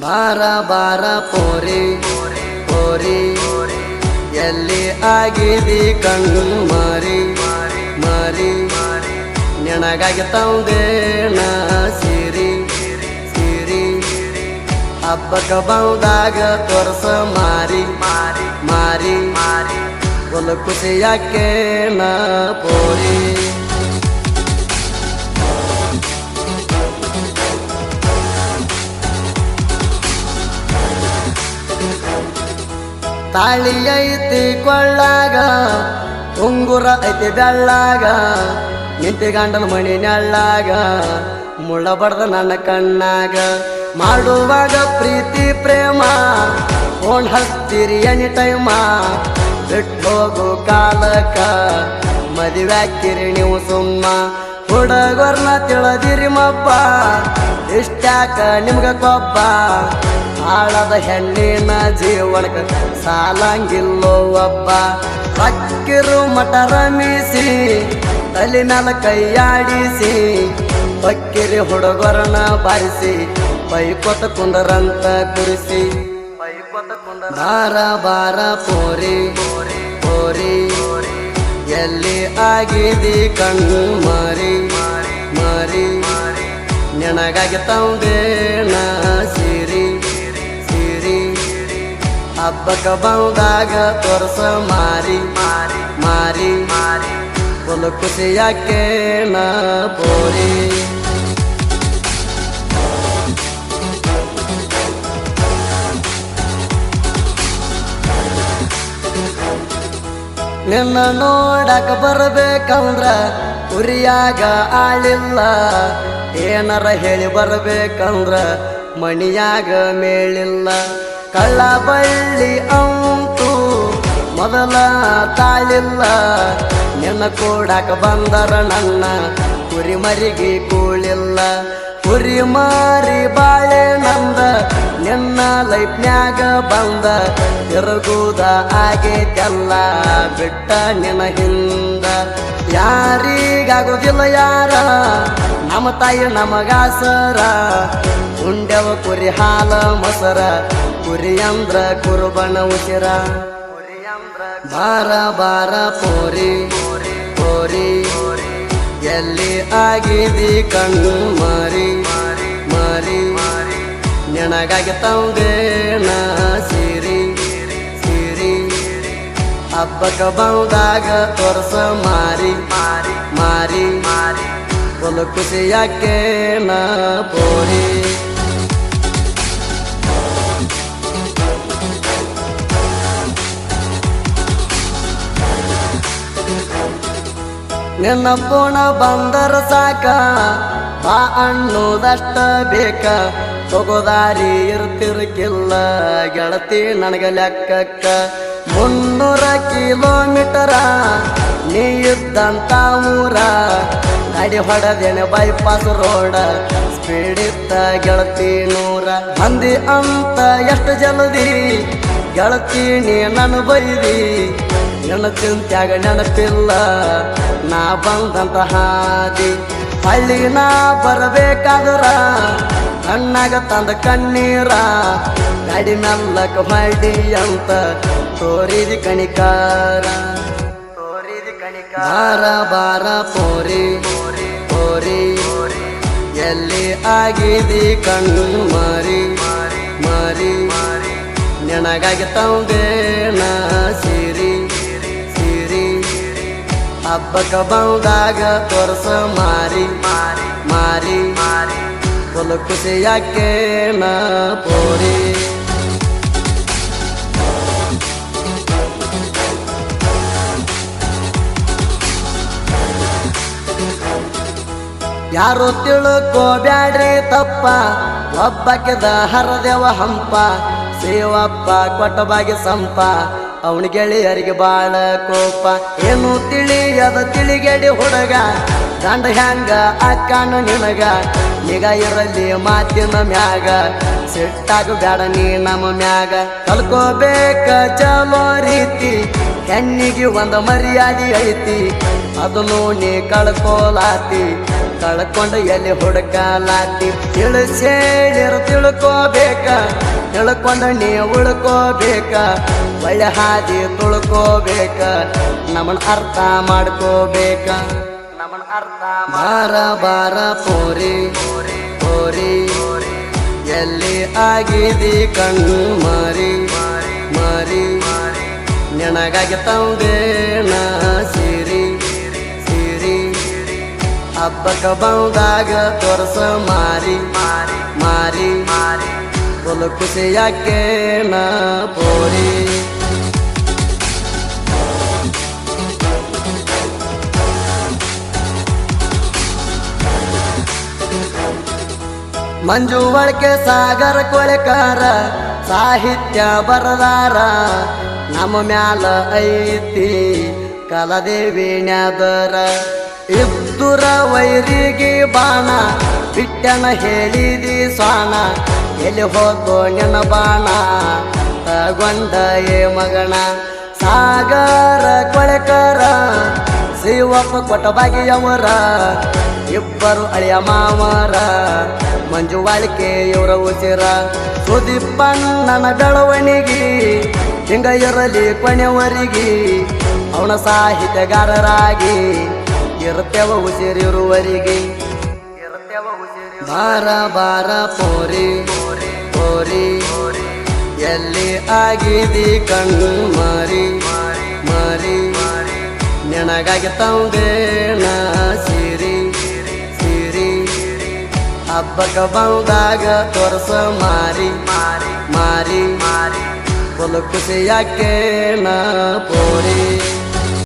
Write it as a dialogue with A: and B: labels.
A: ಬಾರ ಬಾರ ಪೋರಿ ಪೋರಿ. ಎಲ್ಲಿ ಆಗಿದಿ ಕಣ್ಣು ಮಾರಿ ಮಾರಿ. ನಿನಗಾಗಿ ತಂದೇಣ ಸಿರಿ ಸೀರಿ. ಹಬ್ಬಕ್ಕ ಬಂದಾಗ ತೋರ್ಸ ಮಾರಿ ಮಾರಿ. ಮಾರಿ ಖುಷಿ ಯಾಕೆ ನಾ ಪೋರಿ. ತಾಳಿ ಐತಿ ಕೊಳ್ಳಾಗ, ಉಂಗುರ ಐತಿ ಬೆಳ್ಳಾಗ ನಿಂತಿ ಗಂಡನ ಮಣಿ ನೆಳ್ಳಾಗ, ಮುಳ್ಳ ಬಡ್ದ ನನ್ನ ಕಣ್ಣಾಗ. ಮಾಡುವಾಗ ಪ್ರೀತಿ ಪ್ರೇಮ, ಫೋನ್ ಹಚ್ತೀರಿ ಎನಿ ಟೈಮ ಬಿಟ್ಟು ಹೋಗು ಕಾಲಕ ಮದುವೆ ನೀವು ಸುಮ್ಮ. ಹುಡುಗರ್ನ ತಿಳದಿರಿ ಮಪ್ಪ ಇಷ್ಟ್ಯಾಕ ನಿಮ್ಗೆ ಕೊಬ್ಬ. ಆಳದ ಹೆಣ್ಣಿನ ಜೀವನಕ್ಕೆ ಸಾಲಂಗಿಲ್ಲೋ ಒಬ್ಬ. ಹಕ್ಕಿರು ಮಠ ರಮಿಸಿ ತಲೆ ಮ್ಯಾಲ ಕೈಯಾಡಿಸಿ ಬಕ್ಕಿರಿ ಹುಡುಗರನ್ನ ಬಾರಿಸಿ ಬೈಕೊತ ಕುಂದರಂತ ಕುರಿಸಿ. ಬಾರ ಬಾರ ಪೋರಿ ಪೋರಿ, ಎಲ್ಲಿ ಆಗಿದಿ ಕಣ್ಣು ಮಾರಿ ಮಾರಿ ನಿನಗಾಗಿ ತಂದೇಣ ಹಬ್ಬಕ್ಕ ಬಂದಾಗ ತೋರ್ಸ ಮಾರಿ ಮಾರಿ ಮಾರಿ ಮಾರಿ ಖುಷಿ ಯಾಕೆ ನಾ ಪೋರಿ. ನಿನ್ನ ನೋಡಕ ಬರ್ಬೇಕಂದ್ರ ಉರಿಯಾಗ ಆಳಿಲ್ಲ. ಏನಾರ ಹೇಳಿ ಬರ್ಬೇಕಂದ್ರ ಮಣಿಯಾಗ ಮೇಳಿಲ್ಲ. ಕಳ್ಳ ಬಳ್ಳಿ ಅಂತು ಮೊದಲ ತಾಳಿಲ್ಲ. ನಿನ್ನ ಕೂಡಕ ಬಂದರ ನನ್ನ ಕುರಿ ಮರಿಗೆ ಕೂಳಿಲ್ಲ. ಕುರಿ ಮಾರಿ ಬಾಳೆ ನಂದ, ನಿನ್ನ ಲೈಫ್ನ್ಯಾಗ ಬಂದ, ತಿರುಗುದ ಆಗೈತೆಲ್ಲ ಬಿಟ್ಟ ನಿನ್ನ ಹಿಂದ ಯಾರಿಗಾಗುದಿಲ್ಲ ಯಾರ, ನಮ್ಮ ತಾಯಿ ನಮಗಾಸರ. ಉಂಡೆವ ಕುರಿ ಹಾಲ ಮೊಸರ ಕುರಿ ಅಂದ್ರ ಕುರುಬನ ಉಸಿರ. ಬಾರ ಬಾರ ಪೋರಿ ಪೋರಿ. ಎಲ್ಲಿ ಆಗಿದಿ ಕಣ್ಣು ಮಾರಿ ಮಾರಿ. ನಿನಗಾಗಿ ತಂದೇಣ ಸಿರಿ ಸಿರಿ. ಹಬ್ಬಕ್ಕ ಬಂದಾಗ ತೋರ್ಸ ಮಾರಿ ಮಾರಿ. ಮಾರಿ ಖುಷಿ ಯಾಕೆ ನಾ ಪೋರಿ. ನಿನ್ನ ಪುಣ ಬಂದರ ಸಾಕ. ಆ ಅನ್ನೋದಷ್ಟ ಬೇಕ. ತಗೋದಾರಿ ಇರ್ತಿರ್ಕಿಲ್ಲ. ಗೆಳತಿ ನನಗ ಲೆಕ್ಕಕ್ಕ. ಮುನ್ನೂರ ಕಿಲೋಮೀಟರ ನೀ ಇದ್ದಂತ ಊರ. ನಡಿ ಹೊಡೆದೇನೆ ಬೈಪಾಸ್ ರೋಡ ಸ್ಪೀಡ್ ಇತ್ತ ಗೆಳತಿ ನೂರ. ಮಂದಿ ಅಂತ ಎಷ್ಟು ಜಲ್ದಿ ಗೆಳತಿ ನೀ ನನ್ನ ಬೈದಿ. ನನ್ನ ಚಿಂತ್ಯಾಗ ನೆನಪಿಲ್ಲ. ನಾ ಬಂದಂತ ಹಾದಿ, ಅಲ್ಲಿ ನಾ ಬರಬೇಕಾದ್ರ. ಕಣ್ಣಾಗ ತಂದ ಕಣ್ಣೀರ, ಗಾಡಿ ಮೆಲ್ಲಕ ಮಾಡಿ ಅಂತ ತೋರಿದಿ ಕಣಿಕಾರ. ತೋರಿದಿ ಕಣಿಕಾರ. ಬಾರ ಪೋರಿ ಪೋರಿ ಎಲ್ಲಿ ಆಗಿದಿ ಕಣ್ಣು ಮಾರಿ ಮಾರಿ ನಿನಗಾಗಿ ತಂದೇಣ ಹಬ್ಬಕ್ಕ ಬಂದಾಗ ತೋರ್ಸ ಮಾರಿ ಮಾರಿ ಒಲ ಖುಷಿ ಯಾಕೆ ನಾ ಪೋರಿ? ಯಾರು ತಿಳ್ಕೋಬ್ಯಾಡ್ರಿ ತಪ್ಪ ಒಬ್ಬಕ್ಕಿದ ಹರದೇವ ಹಂಪ ಶಿವಪ್ಪ ಕೊಟ್ಟಬಾಗಿ ಸಂಪ. ಅವನ ಗೆಳೆಯರಿಗೆ ಬಾಳ ಕೋಪ. ಏನು ತಿಳಿಯದ ತಿಳಿಗೆಡಿ ಹುಡುಗ. ಗಂಡ ಹ್ಯಾಂಗ ಅಕ್ಕನು ನಿನಗ? ಈಗ ಇರಲಿ ಮಾತಿನ ಮ್ಯಾಗ. ಸಿಟ್ಟಾಗ ಬೇಡ ನೀ ನಮ್ಮ ಮ್ಯಾಗ. ಕಲ್ಕೋಬೇಕ ಚಲೋ ರೀತಿ. ಹೆಣ್ಣಿಗೆ ಒಂದು ಮರ್ಯಾದೆ ಐತಿ. ಅದನ್ನು ನೀ ಕಳ್ಕೋಲಾತಿ. ಕಳ್ಕೊಂಡು ಎಲ್ಲಿ ಹುಡುಕಲಾತಿ? ತಿಳಿಸೇಳಿರು ತಿಳ್ಕೋಬೇಕ. ತಿಳ್ಕೊಂಡ ನೀ ಉಳ್ಕೋಬೇಕ. ಒಳ್ಳೆ ಹಾದಿ ತುಳ್ಕೋಬೇಕ. ನಮ್ಮನ್ನ ಅರ್ಥ ಮಾಡ್ಕೋಬೇಕ. ನಮ್ಮನ್ನ ಅರ್ಥ ಬಾರ ಬಾರ, ಪೋರಿ ಪೋರಿ ಎಲ್ಲಿ ಆಗಿದಿ ಕಣ್ಣು ಮಾರಿ ಮಾರಿ. ನಿನಗಾಗಿ ತಂದೇನ ಸಿರಿ ಸಿರಿ. ಹಬ್ಬಕ್ಕ ಬಂದಾಗ ತೋರ್ಸ ಮಾರಿ ಮಾರಿ. ಫುಲ್ ಖುಷಿ ಯಾಕೆ ನಾ ಪೋರಿ ಮಂಜು ಒಳಕೆ ಸಾಗರ ಕೊಳಕಾರ ಸಾಹಿತ್ಯ ಬರದಾರ ನಮ್ಮ ಮ್ಯಾಲ ಐತಿ ಕಲದೇವಿ ನ್ಯಾದರ ಇದ್ದುರ ವೈರಿಗೆ ಬಾಣ ಬಿಟ್ಟನ ಹೇಳಿದಿ ಸ್ವಾಣ ಎಲ್ಲಿ ಹೋಗೋ ನಿನ್ನ ಬಾಣ ತಗೊಂಡ ಏ ಮಗಣ ಸಾಗರ ಕೊಳೆಕರ ಶಿವಪ್ಪ ಕೊಟ್ಟ ಬಾಗಿಯವರ ಇಬ್ಬರು ಅಳಿಯ ಮಾಮರ ಮಂಜು ವಾಳಿಕೆ ಇವರ ಉಸಿರ. ಸುದೀಪಣ್ಣನ ಬೆಳವಣಿಗೆ ಹಿಂಗ ಇರಲಿ ಕೊನೆಯವರಿಗೆ, ಅವನ ಸಾಹಿತ್ಯಗಾರರಾಗಿ ಇರುತ್ತೇವ ಉಸಿರಿರುವರಿಗೆ. ಬಾರ ಬಾರ ಪೋರಿ. ಪೋರಿ ಎಲ್ಲಿ ಆಗಿದಿ ಕಣ್ಣು ಮಾರಿ ಮಾರಿ, ನಿನಗಾಗಿ ತಂದೇಣ ಸಿರಿ ಸಿರಿ, ಹಬ್ಬಕ್ಕ ಬಂದಾಗ ತೋರ್ಸ ಮಾರಿ ಮಾರಿ ಮಾರಿ ಖುಷಿ ಯಾಕೆ ನಾ ಪೋರಿ.